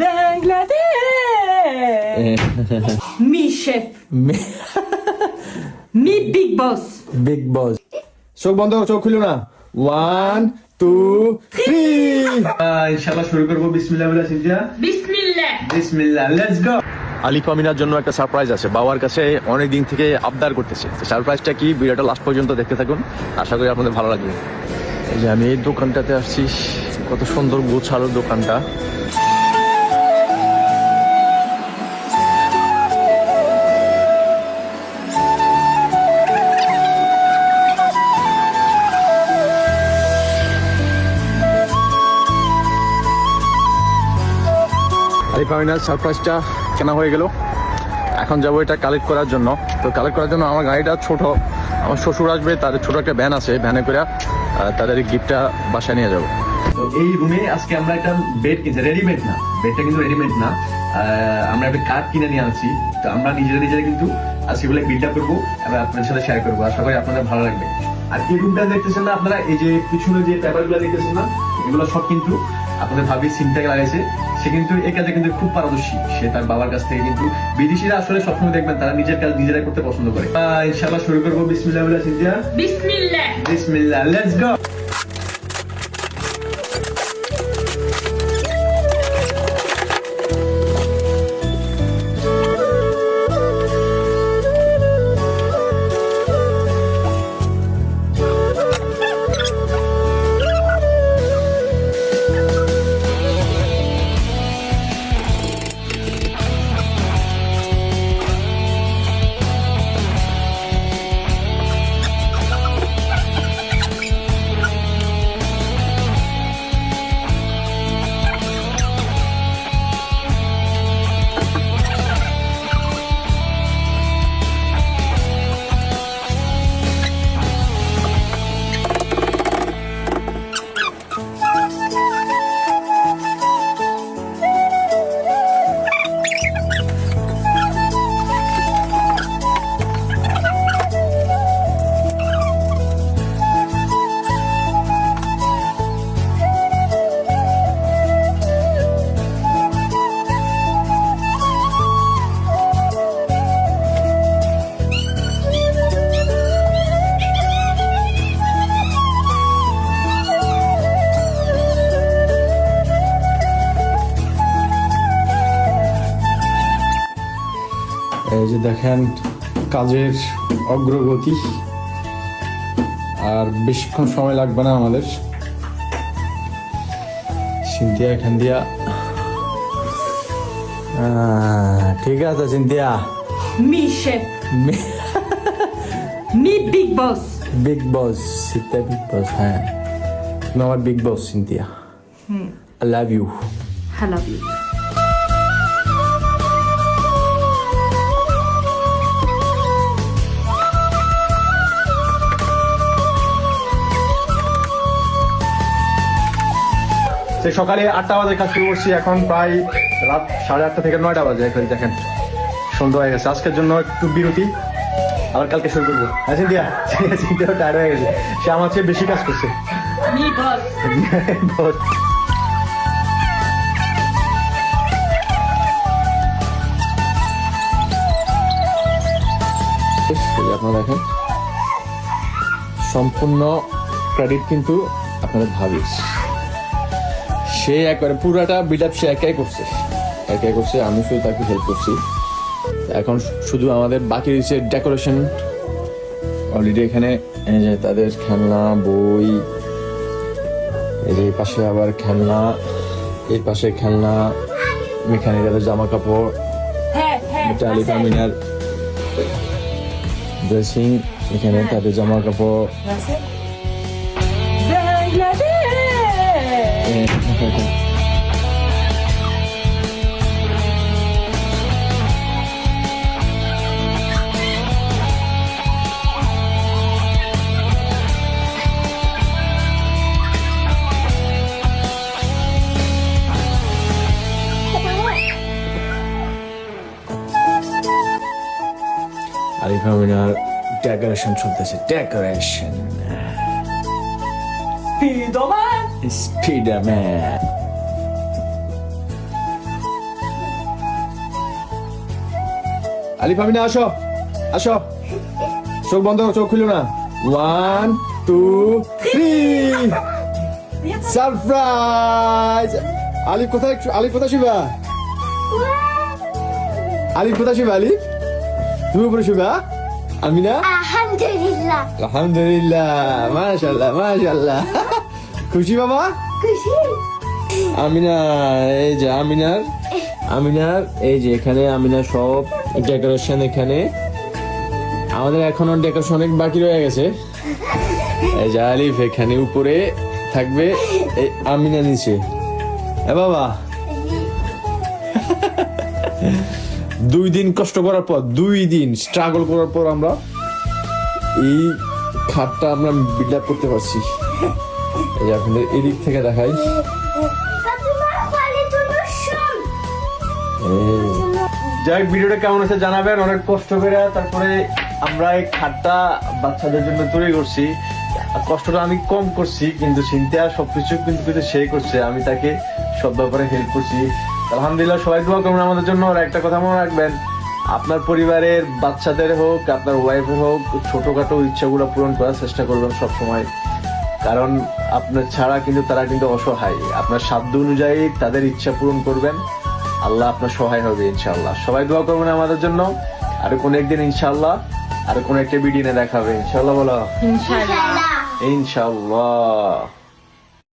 Bangladesh. Me chef. Me. Big boss. Big boss চোখ বন্ধ করো, চোখ খুলো না। ওয়ান টু থ্রি ইনশাআল্লাহ শুরু করব। বিসমিল্লাহ বলে সিনজিয়া Bismillah. বিসমিল্লাহ। লেটস গো আলিফ আমিনার জন্য একটা সারপ্রাইজ আছে। বাবার কাছে অনেক দিন থেকে আবদার করতেছে। সারপ্রাইজটা কি? ভিডিওটা লাস্ট পর্যন্ত দেখতে থাকুন। আশা করি আপনাদের ভালো লাগবে। এই যে আমি এই দোকানটাতে আসছি। কত সুন্দর গোছালো দোকানটা। আমিনার সারপ্রাইজটা কেনা হয়ে গেল। এখন যাব এটা কালেক্ট করার জন্য। তো কালেক্ট করার জন্য আমার গাড়িটা ছোট। আমার শ্বশুর আসবে তাদের ছোট একটা ভ্যান আছে ভ্যানে করে তাদের গিফটটা বাসায় নিয়ে যাব। তো এই রুমে আজকে আমরা একটা বেড কিনছি। রেডিমেড না বেডটা কিন্তু রেডিমেড না। আমরা একটা কাঠ কিনে নিয়ে আনছি। তো আমরা নিজেরা নিজেরা কিন্তু আজকে বলে বিল্ড আপ করব এবং আপনাদের সাথে শেয়ার করব। আশা করি আপনাদের ভালো লাগবে। আর এই রুমটা দেখতেছেন না আপনারা? এই যে পিছনে যে পেপারগুলো দেখতেছেন না, এগুলো সব কিন্তু আপনাদের ভাবি চিন্তায় লাগাইছে সে কিন্তু এই কাজে কিন্তু খুব পারদর্শী। সে তার বাবার কাছ থেকে কিন্তু বিদেশিরা আসলে সবসময় দেখবেন তারা নিজের কাজ নিজেরাই করতে পছন্দ করে। ইনশাল্লাহ ইনশাআল্লাহ শুরু করব। বিসমিল্লাহ বিসমিল্লাহ। বিসমিল্লাহ লেটস গো এই যে দেখেন কাজের অগ্রগতি। আর বেশিক্ষণ সময় লাগবে না আমাদের। সিন্তিয়া এখান দিয়া ঠিক আছে Cynthia Me chef. Me big boss. Big boss Cynthia big boss হ্যাঁ। তুমি আমার big boss Cynthia I love you I love you. সে সকালে আটটা বাজে কাজ শুরু করছি, এখন প্রায় রাত সাড়ে আটটা থেকে নয়টা বাজে এখন, দেখেন। সন্ধ্যা হয়ে গেছে। আজকের জন্য একটু বিরতি, আবার কালকে শুরু করব। হ্যাঁ সিন্ধিয়া? সিন্ধিয়া টায়ার হয়ে গেছে। সে আমার চেয়ে বেশি কাজ করছে। আপনারা দেখেন, সম্পূর্ণ ক্রেডিট কিন্তু আপনারা ভাবিস। সে একবারে পুরাটা বিল্ড আপ সে একাই করছে। একাই করছে আমি শুধু তাকে হেল্প করছি। এখন শুধু আমাদের বাকি রয়েছে ডেকোরেশন অলরেডি এখানে তাদের খেলনা বই এই যে পাশে আবার খেলনা এই পাশে খেলনা মেকানিকাদের জামা কাপড় Hey, hey. এটা আলিফা মিনার ড্রেসিং এখানে তাদের জামা কাপড় That's it. Bangladesh. Alifa Minar decoration চলতেছে ডেকোরেশন স্পাইডারম্যান আলিফ আমিনা আসো। আসো। চোখ বন্ধ চোখ খুলো না। ওয়ান টু থ্রি সারপ্রাইজ আলিফ কোথায়? আলিফ কোথায় শিবা আলিফ কোথায় শিবা আলিফ? তুমি উপরে শিবা আমিনা আলহামদুলিল্লাহ। আলহামদুলিল্লাহ মাশাআল্লাহ মাশাআল্লাহ। খুশি বাবা? খুশি? আমিনা এই যে আমিনার আমিনার এই যে এখানে আমিনা সব ডেকোরেশন এখানে। আমাদের এখনও ডেকোরেশন অনেক বাকি রয়ে গেছে। এই যে আলিফ এখানে উপরে থাকবে এই আমিনা নিচে। এ বাবা। দুই দিন কষ্ট করার পর দুই দিন স্ট্রাগল করার পর আমরা এই খাটটা আমরা বিল্ড আপ করতে পারছি। এই আপনাদের এদিক থেকে দেখাই। যাই ভিডিওটা কেমন হয়েছে জানাবেন, অনেক কষ্ট করে। তারপরে আমরা এই খাটটা বাচ্চাদের জন্য তৈরি করছি। কষ্টটা আমি কম করছি, কিন্তু চিন্তা সবকিছু কিন্তু কিন্তু সে করছে। আমি তাকে সব ব্যাপারে হেল্প করছি। আলহামদুলিল্লাহ, সবাই দোয়া করবেন আমাদের জন্য। আর একটা কথা মনে রাখবেন, আপনার পরিবারের বাচ্চাদের হোক, আপনার ওয়াইফের হোক, ছোটখাটো ইচ্ছাগুলো পূরণ করার চেষ্টা করবেন সব সময় কারণ আপনার ছাড়া কিন্তু তারা কিন্তু অসহায়। আপনার সাধ্য অনুযায়ী তাদের ইচ্ছা পূরণ করবেন। আল্লাহ আপনার সহায় হবে ইনশাল্লাহ সবাই দোয়া করবেন আমাদের জন্য। আর কোন একদিন ইনশাল্লাহ আর কোন একটা ভিডিও দেখা হবে ইনশাআল্লাহ বলো? ইনশাল্লাহ